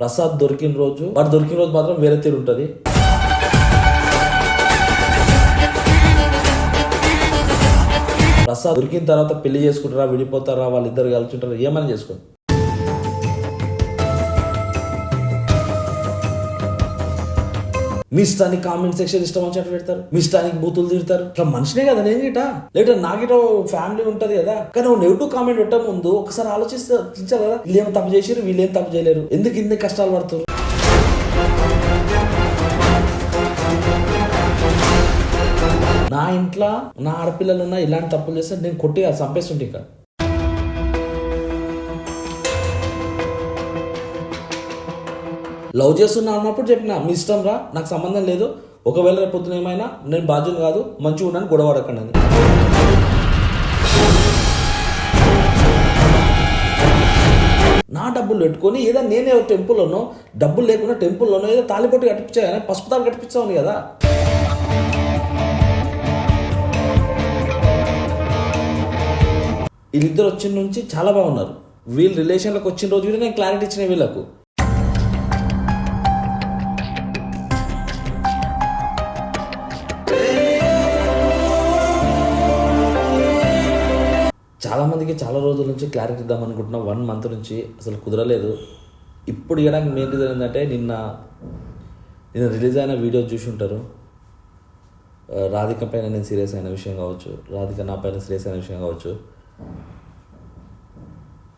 ప్రసాద్ దొరికిన రోజు వాడు దొరికిన రోజు మాత్రం వేరే తీరు ఉంటుంది. ప్రసాద్ దొరికిన తర్వాత పెళ్ళి చేసుకుంటారా విడిపోతారా వాళ్ళిద్దరు కలిసి ఉంటారా ఏమైనా చేసుకోండి. మీ ఇష్టానికి కామెంట్ సెక్షన్ ఇష్టం వచ్చినట్టు పెడతారు మీ ఇష్టానికి బూతులు తిడతారు. ఇట్లా మనిషినే కదా నేను గిట లేదా నాకిట ఫ్యామిలీ ఉంటది కదా. కానీ నువ్వు నెగిటివ్ కామెంట్ పెట్టే ముందు ఒకసారి ఆలోచిస్తే ఆలోచించాలి కదా వీళ్ళేం తప్పు చేసారు వీళ్ళేం తప్పు చేయలేరు. ఎందుకు ఇన్ని కష్టాలు పడుతారు నా ఇంట్లో నా ఆడపిల్లలు ఉన్నా ఇలాంటి తప్పులు చేస్తే నేను కొట్టి చంపేస్తుంటే ఇక్కడ లవ్ చేస్తున్నా అన్నప్పుడు చెప్పిన మీ ఇష్టం రా నాకు సంబంధం లేదు. ఒకవేళ రేపు పొద్దున ఏమైనా నేను బాధ్యత కాదు మంచిగా ఉన్నాను గొడవ పడకండి అని. నా డబ్బులు పెట్టుకొని ఏదో నేనే టెంపుల్లోనో డబ్బులు లేకుండా టెంపుల్లోనో ఏదో తాలిపొట్టు కట్టించాను పసుపు తాలు కట్టించాను కదా. వీళ్ళిద్దరు వచ్చిన నుంచి చాలా బాగున్నారు. వీళ్ళు రిలేషన్లోకి వచ్చిన రోజు కూడా నేను క్లారిటీ ఇచ్చిన వీళ్ళకు. చాలా మందికి చాలా రోజుల నుంచి క్లారిటీ ఇద్దాం అనుకుంటున్నా. వన్ మంత్ నుంచి అసలు కుదరలేదు. ఇప్పుడు ఇవ్వడానికి మెయిన్ రీజన్ ఏంటంటే నిన్న నిన్న రిలీజ్ అయిన వీడియో చూసి ఉంటారు. రాధిక పైన నేను సీరియస్ అయిన విషయం కావచ్చు రాధిక నా పైన సీరియస్ అయిన విషయం కావచ్చు.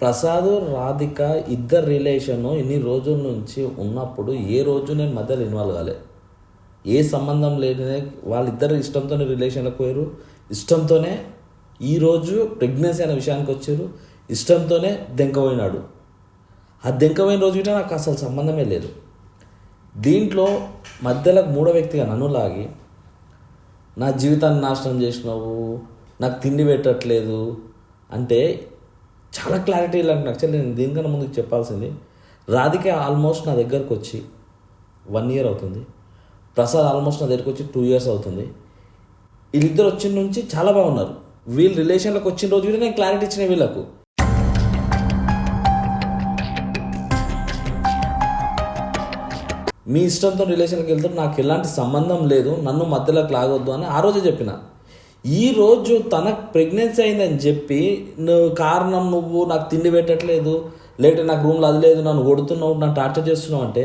ప్రసాద్ రాధిక ఇద్దరు రిలేషన్ ఇన్ని రోజుల నుంచి ఉన్నప్పుడు ఏ రోజు నేను మధ్యలో ఇన్వాల్వ్ కాలే. ఏ సంబంధం లేని వాళ్ళిద్దరు ఇష్టంతోనే రిలేషన్లకు పోయారు. ఇష్టంతోనే ఈరోజు ప్రెగ్నెన్సీ అనే విషయానికి వచ్చారు. ఇష్టంతోనే దెంకపోయినాడు ఆ దెంకపోయిన రోజు కూడా నాకు అసలు సంబంధమే లేదు. దీంట్లో మధ్యలో మూడో వ్యక్తిగా నన్ను లాగి నా జీవితాన్ని నాశనం చేసినావు నాకు తిండి పెట్టట్లేదు అంటే చాలా క్లారిటీ ఇలాంటి నాకు నేను దీనికన్నా ముందుకు చెప్పాల్సింది రాధిక ఆల్మోస్ట్ నా దగ్గరకు వచ్చి వన్ ఇయర్ అవుతుంది. ప్రసాద్ ఆల్మోస్ట్ నా దగ్గరకు వచ్చి టూ ఇయర్స్ అవుతుంది. వీళ్ళిద్దరు వచ్చిన నుంచి చాలా బాగున్నారు. వీళ్ళు రిలేషన్లోకి వచ్చిన రోజు కూడా నేను క్లారిటీ ఇచ్చిన వీళ్ళకు. మీ ఇష్టంతో రిలేషన్కి వెళ్తారు నాకు ఎలాంటి సంబంధం లేదు నన్ను మధ్యలోకి లాగొద్దు అని ఆ రోజే చెప్పిన. ఈ రోజు తనకు ప్రెగ్నెన్సీ అయిందని చెప్పి నువ్వు కారణం నువ్వు నాకు తిండి పెట్టట్లేదు లేకపోతే నాకు రూమ్లో అది లేదు నన్ను కొడుతున్నావు నన్ను టార్చర్ చేస్తున్నావు అంటే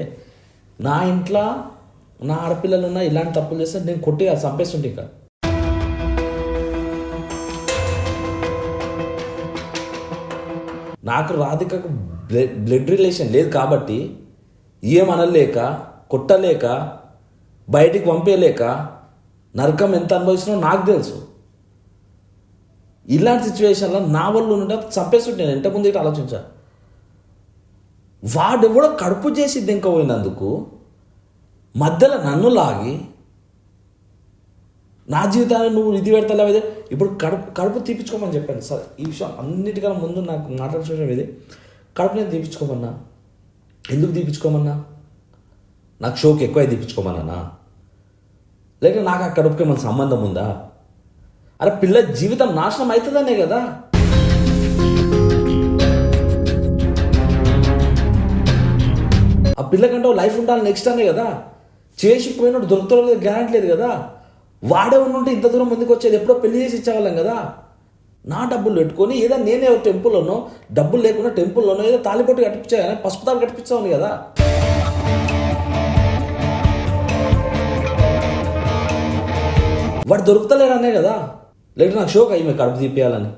నా ఇంట్లో నా ఆడపిల్లలు ఉన్నా ఇలాంటి తప్పులు చేస్తే నేను కొట్టి చంపేస్తుంటే ఇంకా. నాకు రాధికకు బ్లడ్ బ్లడ్ రిలేషన్ లేదు కాబట్టి ఏమనలేక కొట్టలేక బయటికి పంపేయలేక నరకం ఎంత అనుభవిస్తున్నా నాకు తెలుసు. ఇలాంటి సిచ్యువేషన్లో నా వల్ల ఉంటే చంపేస్తుంటే నేను. ఇంతకుముందు ముందు ఆలోచించా. వాడు కూడా కడుపు చేసి దింకపోయినందుకు మధ్యలో నన్ను లాగి నా జీవితాన్ని నువ్వు ఇది పెడతావు ఇది ఇప్పుడు కడుపు కడుపు తీపించుకోమని చెప్పాను. సార్ ఈ విషయం అన్నిటికన్నా ముందు నాకు మాట్లాడే విషయం ఇది కడుపు నేను తీపించుకోమన్నా ఎందుకు తీపించుకోమన్నా నాకు షోకి ఎక్కువ తీపించుకోమన్నా లేక నాకు ఆ కడుపుకి మన సంబంధం ఉందా? అరే పిల్ల జీవితం నాశనం అవుతుందనే కదా? ఆ పిల్లకంటే లైఫ్ ఉండాలి నెక్స్ట్ అనే కదా? చేసిపోయినట్టు దొరుకుతున్న గ్యారంటీ లేదు కదా? వాడే ఉంటే ఇంత దూరం ముందుకు వచ్చేది ఎప్పుడో పెళ్ళి చేసి ఇచ్చేవాళ్ళం కదా. నా డబ్బులు పెట్టుకొని ఏదో నేనే టెంపుల్లోనో డబ్బులు లేకుండా టెంపుల్లోనో ఏదో తాలిపొట్టు కట్టించాను పసుపు తాలు కట్టించాను కదా. వాడు దొరుకుతలేడనే కదా. లేదు నాకు షోక్ అయ్యి కడుపు తీపేయాలని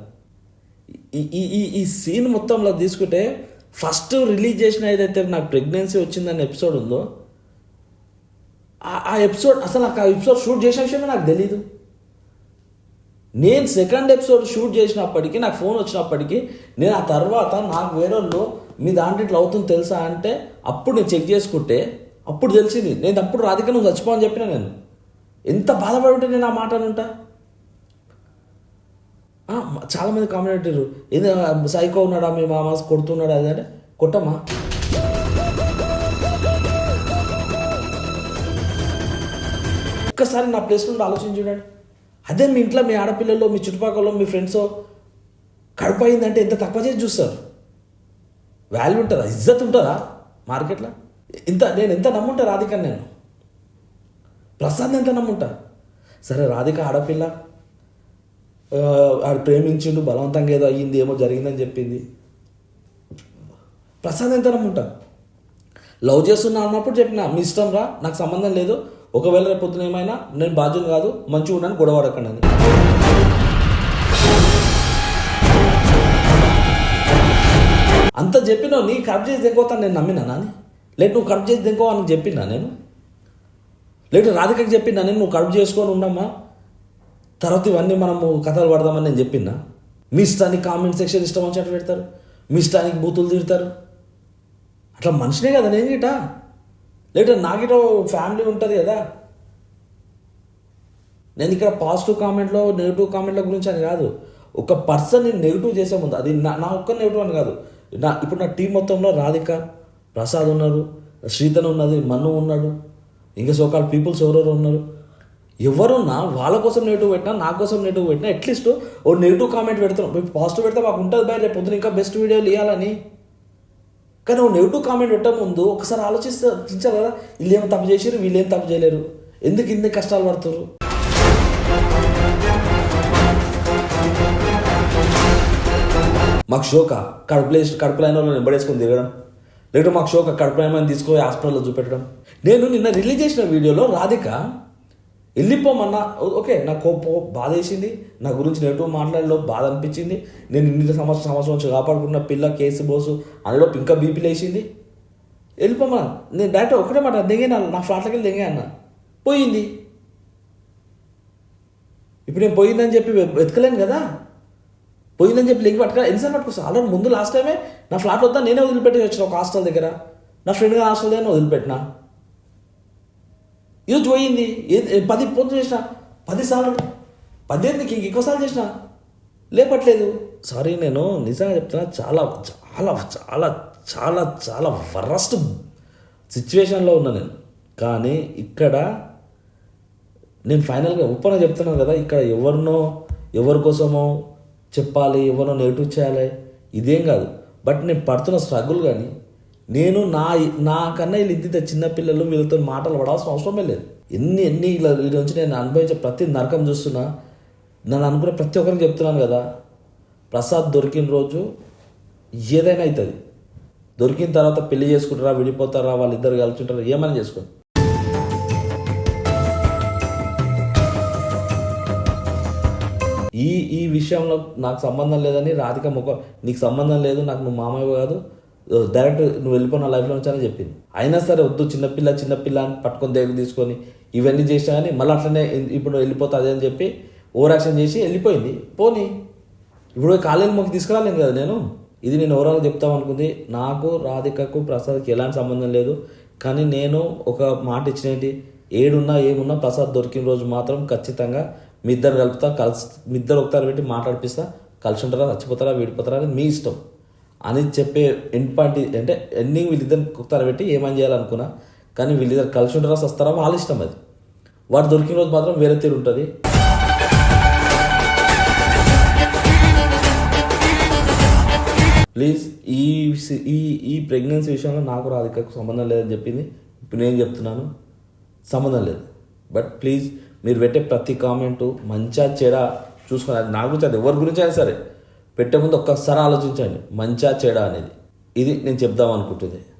ఈ- ఈ ఈ ఈ సీన్ మొత్తంలో తీసుకుంటే ఫస్ట్ రిలీజ్ చేసిన ఏదైతే నాకు ప్రెగ్నెన్సీ వచ్చిందనే ఎపిసోడ్ ఉందో ఆ- ఆ ఎపిసోడ్ అసలు నాకు ఆ ఎపిసోడ్ షూట్ చేసిన విషయమే నాకు తెలీదు. నేను సెకండ్ ఎపిసోడ్ షూట్ చేసినప్పటికీ నాకు ఫోన్ వచ్చినప్పటికీ నేను ఆ తర్వాత నాకు వేరే వాళ్ళు మీ దాంట్లో ఇట్లా అవుతుంది తెలుసా అంటే అప్పుడు నేను చెక్ చేసుకుంటే అప్పుడు తెలిసింది. నేను అప్పుడు రాధిక నువ్వు చచ్చిపోవని చెప్పిన నేను. ఎంత బాధపడి ఉంటే నేను ఆ మాట ఉంటా చాలామంది కామెంట్ పెట్టారు ఏదో సైకో ఉన్నాడా మీ మామ కొడుతున్నాడా అదే కొట్టమ్మా. ఒక్కసారి నా ప్లేస్ నుండి ఆలోచన చూడండి. అదే మీ ఇంట్లో మీ ఆడపిల్లలు మీ చుట్టుపక్కల మీ ఫ్రెండ్స్ కడుపు అయిందంటే ఎంత తక్కువ చేసి చూస్తారు? వాల్యూ ఉంటుందా? ఇజ్జత్ ఉంటుందా మార్కెట్లో ఇంత నేను ఎంత నమ్ముంటా రాధిక నేను? ప్రసాద్ ఎంత నమ్ముంటా? సరే రాధిక ఆడపిల్ల. ఆడు ప్రేమించిండు బలవంతంగా ఏదో అయ్యింది ఏమో జరిగిందని చెప్పింది. ప్రసాద్ ఎంత నమ్ముంటా? లవ్ చేస్తున్నా అన్నప్పుడు చెప్పిన మీ ఇష్టం రా నాకు సంబంధం లేదు ఒకవేళ రేపు పొద్దున ఏమైనా నేను బాధ్యత కాదు మంచిగా ఉన్నాను గొడవడకండి అని. అంత చెప్పినావు నీ కరెక్ట్ చేసి దింకోతాను నేను నమ్మినా నాని? లేదు నువ్వు కరెక్ట్ చేసి దింకో అని చెప్పినా నేను? లేదు రాధికకి చెప్పినా నేను నువ్వు కరెక్ట్ చేసుకొని ఉండమ్మా? తర్వాత ఇవన్నీ మనము కథలు పడదామని నేను చెప్పినా? మీ ఇష్టానికి కామెంట్ సెక్షన్ ఇష్టం వచ్చినట్టు పెడతారు. మీ ఇష్టానికి బూతులు తిడతారు. అట్లా మనిషినే కదా నేను గిటా లేట నాకిట ఫ్యామిలీ ఉంటుంది కదా. నేను ఇక్కడ పాజిటివ్ కామెంట్లో నెగిటివ్ కామెంట్ల గురించి అని కాదు. ఒక పర్సన్ నేను నెగిటివ్ చేసే ముందు అది నా నా ఒక్క నెగిటివ్ అని కాదు. నా ఇప్పుడు నా టీం మొత్తంలో రాధిక ప్రసాద్ ఉన్నారు శ్రీతన్ ఉన్నది మన్ను ఉన్నాడు ఇంకా సోకాల్ పీపుల్స్ ఎవరెవరు ఉన్నారు. ఎవరున్నా వాళ్ళ కోసం నెగిటివ్ పెట్టినా నా కోసం నెగిటివ్ పెట్టినా అట్లీస్ట్ ఓ నెగిటివ్ కామెంట్ పెడుతున్నాం. పాజిటివ్ పెడితే మాకు ఉంటుంది బయట రేపు పొద్దున ఇంకా బెస్ట్ వీడియోలు ఇవ్వాలని కానీ నువ్వు నెగిటివ్ కామెంట్ పెట్టే ముందు ఒకసారి ఆలోచిస్తే ఆలోచించాలి కదా వీళ్ళు ఏం తప్పు చేశారు వీళ్ళు ఏం తప్పు చేయలేరు. ఎందుకు ఇన్ని కష్టాలు పడుతున్నారు మాకు షోక కడుపులో కడుపులైన అయిన వాళ్ళని నింబడేసుకొని తిరగడం. లేకపోతే మాకు షోక కడుపులైన ఏమైనా తీసుకొని హాస్పిటల్లో చూపెట్టడం. నేను నిన్న రిలీజ్ చేసిన వీడియోలో రాధిక వెళ్ళిపోమన్నా ఓకే నాకు కోపం బాధ వేసింది నా గురించి నెగిటివ్ మాట్లాడలో బాధ అనిపించింది నేను ఇన్ని సంవత్సరం సంవత్సరం నుంచి కాపాడుకున్న పిల్ల కేసు బోసు అందులో ఇంకా బీపీ లేచింది. వెళ్ళిపోమన్నా నేను డైరెక్ట్ ఒకటే మాట దిగే నా ఫ్లాట్లోకి వెళ్ళి దిగే అన్న. పోయింది. ఇప్పుడు నేను పోయిందని చెప్పి వెతకలేను కదా. పోయిందని చెప్పి లింక్ పట్టుకో ఎన్నిసార్లు పట్టుకొస్తా? ఆల్రెడీ ముందు లాస్ట్ టైమే నా ఫ్లాట్ వద్దా నేనే వదిలిపెట్టి వచ్చిన ఒక హాస్టల్ దగ్గర. నా ఫ్రెండ్గా హాస్టల్ దగ్గర వదిలిపెట్టిన. ఈరోజు పోయింది. ఏ- పది పొద్దు చేసిన పది సార్లు పద్దెనిమిదికి ఇంక ఎక్కువసార్లు చేసిన లేపట్లేదు. సారీ నేను నిజంగా చెప్తున్నా చాలా చాలా చాలా చాలా చాలా వరస్ట్ సిచ్యువేషన్లో ఉన్నా నేను. కానీ ఇక్కడ నేను ఫైనల్గా ఉప్పన చెప్తున్నాను కదా ఇక్కడ ఎవరినో ఎవరి కోసమో చెప్పాలి ఎవరినో నెగిటివ్ చేయాలి ఇదేం కాదు. బట్ నేను పడుతున్న స్ట్రగుల్ కానీ నేను నా నాకన్నా వీళ్ళు ఇంత చిన్నపిల్లలు వీళ్ళతో మాటలు పడాల్సిన అవసరమే లేదు. ఎన్ని ఎన్ని ఇలా వీళ్ళ నుంచి నేను అనుభవించే ప్రతి నరకం చూస్తున్నా నన్ను అనుకునే ప్రతి ఒక్కరికి చెప్తున్నాను కదా ప్రసాద్ దొరికిన రోజు ఏదైనా అవుతుంది. దొరికిన తర్వాత పెళ్ళి చేసుకుంటారా విడిపోతారా వాళ్ళిద్దరు కలిసి ఉంటారా ఏమైనా చేసుకోండి ఈ ఈ విషయంలో నాకు సంబంధం లేదని రాధిక ముఖం నీకు సంబంధం లేదు నాకు నువ్వు మామయ్య కాదు డైరెక్ట్ నువ్వు వెళ్ళిపో నా లైఫ్లో ఉంచాలని చెప్పింది. అయినా సరే వద్దు చిన్నపిల్ల చిన్నపిల్ల అని పట్టుకొని దగ్గర తీసుకొని ఇవన్నీ చేసినా కానీ మళ్ళీ అట్లనే ఇప్పుడు వెళ్ళిపోతా అదే అని చెప్పి ఓవర్ యాక్షన్ చేసి వెళ్ళిపోయింది. పోనీ ఇప్పుడు కాలేజీ మొక్కి తీసుకురాలేను కదా నేను? ఇది నేను ఓవరాల్ చెప్తాం అనుకుంది. నాకు రాధికకు ప్రసాద్కి ఎలాంటి సంబంధం లేదు. కానీ నేను ఒక మాట ఇచ్చినట్టు ఏడున్నా ఏమున్నా ప్రసాద్ దొరికిన రోజు మాత్రం ఖచ్చితంగా మీ ఇద్దరు కలుపుతా కలిసి మీ ఇద్దరు ఒకసారి పెట్టి మాట్లాడిపిస్తా. కలిసి ఉంటారా చచ్చిపోతారా విడిపోతారా అని మీ ఇష్టం. అని చెప్పే ఎండ్ పాయింట్ అంటే ఎండింగ్ వీళ్ళిద్దరు తరబెట్టి పెట్టి ఏమని చేయాలనుకున్నా కానీ వీళ్ళిద్దరు కలిసి ఉంటారా వస్తారా? వాళ్ళ ఇష్టం అది. వాడు దొరికిన రోజు మాత్రం వేరే తీరు ఉంటుంది. ప్లీజ్ ఈ ఈ ఈ ప్రెగ్నెన్సీ విషయంలో నాకు రాధికకు సంబంధం లేదని చెప్పింది. ఇప్పుడు నేను చెప్తున్నాను సంబంధం లేదు. బట్ ప్లీజ్ మీరు పెట్టే ప్రతి కామెంటు మంచిగా చెడ చూసుకుని అది నా గురించి అది ఎవరి గురించి అయినా సరే పెట్టే ముందు ఒక్కసారి ఆలోచించండి. మంచిగా చెడా అనేది. ఇది నేను చెప్దాం అనుకుంటుంది.